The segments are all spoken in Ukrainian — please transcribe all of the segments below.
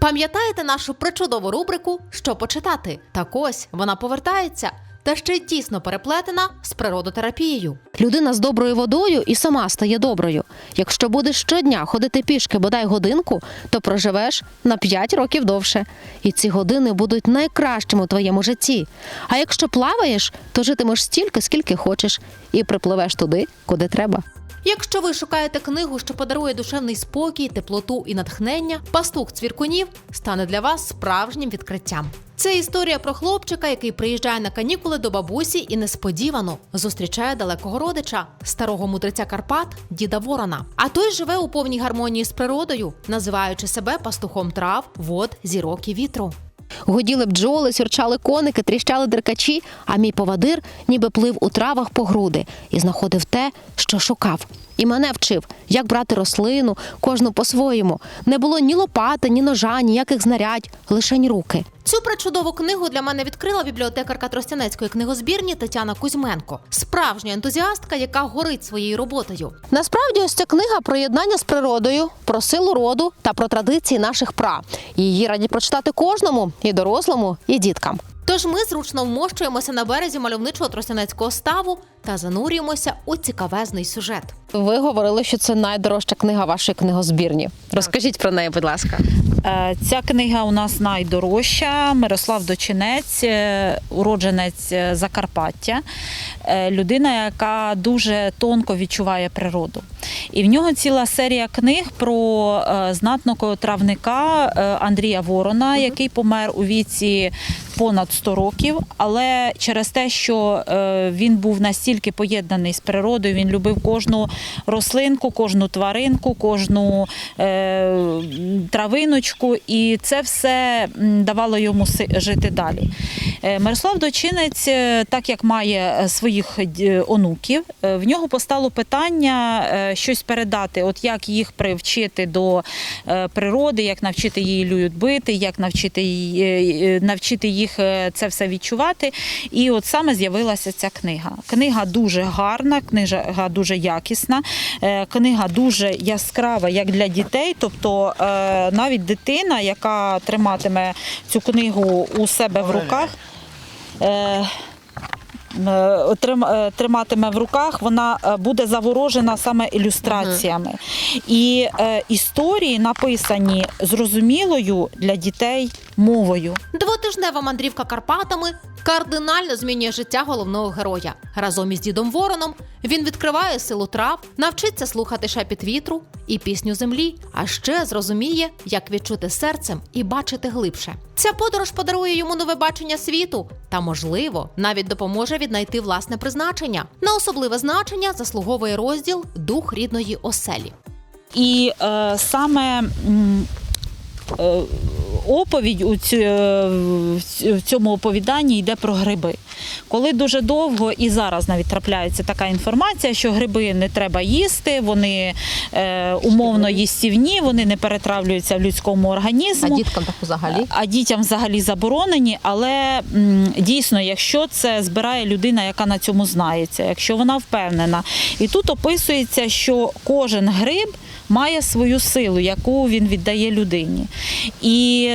Пам'ятаєте нашу причудову рубрику Що почитати? Так ось вона повертається та ще й тісно переплетена з природотерапією. Людина з доброю водою і сама стає доброю. Якщо будеш щодня ходити пішки бодай годинку, то проживеш на 5 років довше. І ці години будуть найкращими у твоєму житті. А якщо плаваєш, то житимеш стільки, скільки хочеш, і припливеш туди, куди треба. Якщо ви шукаєте книгу, що подарує душевний спокій, теплоту і натхнення, пастух цвіркунів стане для вас справжнім відкриттям. Це історія про хлопчика, який приїжджає на канікули до бабусі і несподівано зустрічає далекого родича, старого мудреця Карпат, діда Ворона. А той живе у повній гармонії з природою, називаючи себе пастухом трав, вод, зірок і вітру. Гуділи бджоли, сюрчали коники, тріщали деркачі, а мій повадир ніби плив у травах по груди і знаходив те, що шукав. І мене вчив, як брати рослину, кожну по-своєму. Не було ні лопати, ні ножа, ніяких знарядь, лишень руки. Цю причудову книгу для мене відкрила бібліотекарка Тростянецької книгозбірні Тетяна Кузьменко, справжня ентузіастка, яка горить своєю роботою. Насправді, ось ця книга про єднання з природою, про силу роду та про традиції наших пра. Її раді прочитати кожному, і дорослому, і діткам. Тож ми зручно вмощуємося на березі мальовничого тростянецького ставу та занурюємося у цікавезний сюжет. Ви говорили, що це найдорожча книга вашої книгозбірні. Розкажіть про неї, будь ласка. Е, Ця книга у нас найдорожча. Мирослав Дочинець, е, уродженець е, Закарпаття, людина, яка дуже тонко відчуває природу. І в нього ціла серія книг про знатного травника Андрія Ворона, який помер у віці понад 100 років. Але через те, що е, він був настільки поєднаний з природою, він любив кожну рослинку, кожну тваринку, кожну е, травиночку, і це все давало йому жити далі. Е, Мирослав Дочинець, так як має своїх онуків, в нього постало питання щось передати, от як їх привчити до природи, як навчити її любити, як навчити, її- навчити їх е, це все відчувати. І от саме з'явилася ця книга. Книга дуже гарна, книга дуже якісна, е, книга дуже яскрава, як для дітей. Тобто е, навіть дитина, яка триматиме цю книгу у себе в руках. Е, е, трим- Триматиме в руках, вона е, буде заворожена саме ілюстраціями. І історії написані зрозумілою для дітей мовою. Двотижнева мандрівка Карпатами кардинально змінює життя головного героя. Разом із дідом Вороном він відкриває силу трав, навчиться слухати шепіт вітру і пісню землі, а ще зрозуміє, як відчути серцем і бачити глибше. Ця подорож подарує йому нове бачення світу та, можливо, навіть допоможе віднайти власне призначення. На особливе значення заслуговує розділ Дух рідної оселі. І е, саме е, оповідь у е, в цьому оповіданні йде про гриби. Коли дуже довго і зараз навіть трапляється така інформація, що гриби не треба їсти, вони е, умовно їстівні, вони не перетравлюються в людському організму. діткам так взагалі? А дітям взагалі заборонені, але м, дійсно, якщо це збирає людина, яка на цьому знається, якщо вона впевнена. І тут описується, що кожен гриб має свою силу, яку він віддає людині. І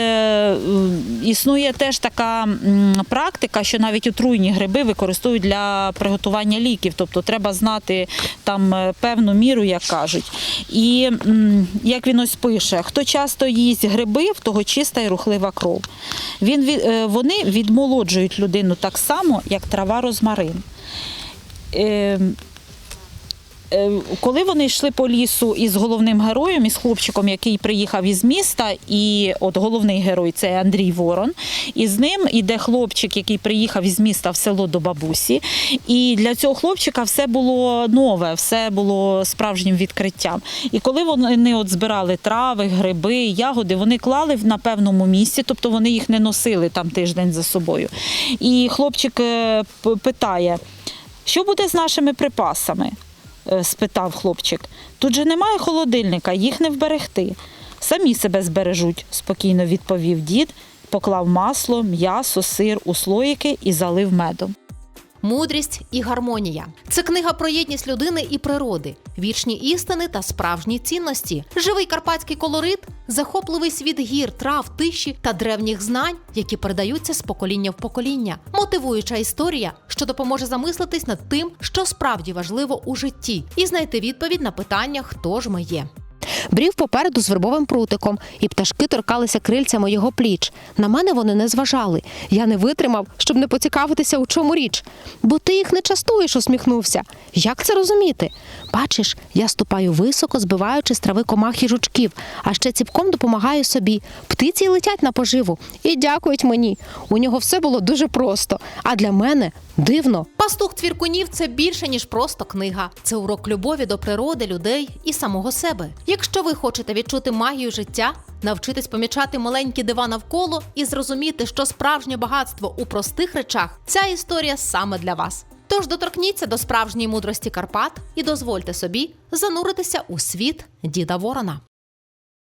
існує теж така практика, що навіть отруйні гриби використовують для приготування ліків, тобто треба знати там е, певну міру, як кажуть. І як він ось пише, хто часто їсть гриби, в того чиста і рухлива кров. Він, е, вони відмолоджують людину так само, як трава розмарин. Е, Е, Коли вони йшли по лісу із головним героєм, із хлопчиком, який приїхав із міста, і от головний герой це Андрій Ворон. І з ним іде хлопчик, який приїхав із міста в село до бабусі. І для цього хлопчика все було нове, все було справжнім відкриттям. І коли вони от збирали трави, гриби, ягоди, вони клали на певному місці, тобто вони їх не носили там тиждень за собою. І хлопчик е, питає. Що буде з нашими припасами? Е, спитав хлопчик. Тут же немає холодильника, їх не вберегти. Самі себе збережуть, спокійно відповів дід, поклав масло, м'ясо, сир у слоїки і залив медом. Мудрість і гармонія. Це книга про єдність людини і природи, вічні істини та справжні цінності, живий карпатський колорит, захопливий світ гір, трав, тиші та древніх знань, які передаються з покоління в покоління, мотивуюча історія, що допоможе замислитись над тим, що справді важливо у житті, і знайти відповідь на питання, хто ж ми є. Брів попереду з вербовим прутиком, і пташки торкалися крильцями його пліч. На мене вони не зважали. Я не витримав, щоб не поцікавитися, у чому річ. Бо ти їх не частуєш, усміхнувся. Як це розуміти? Бачиш, я ступаю високо, збиваючи з трави комах і жучків, а ще ціпком допомагаю собі. Птиці летять на поживу і дякують мені. У нього все було дуже просто, а для мене дивно. Пастух цвіркунів це більше ніж просто книга. Це урок любові до природи, людей і самого себе. Якщо ви хочете відчути магію життя, навчитись помічати маленькі дива навколо і зрозуміти, що справжнє багатство у простих речах, ця історія саме для вас. Тож доторкніться до справжньої мудрості Карпат і дозвольте собі зануритися у світ діда Ворона.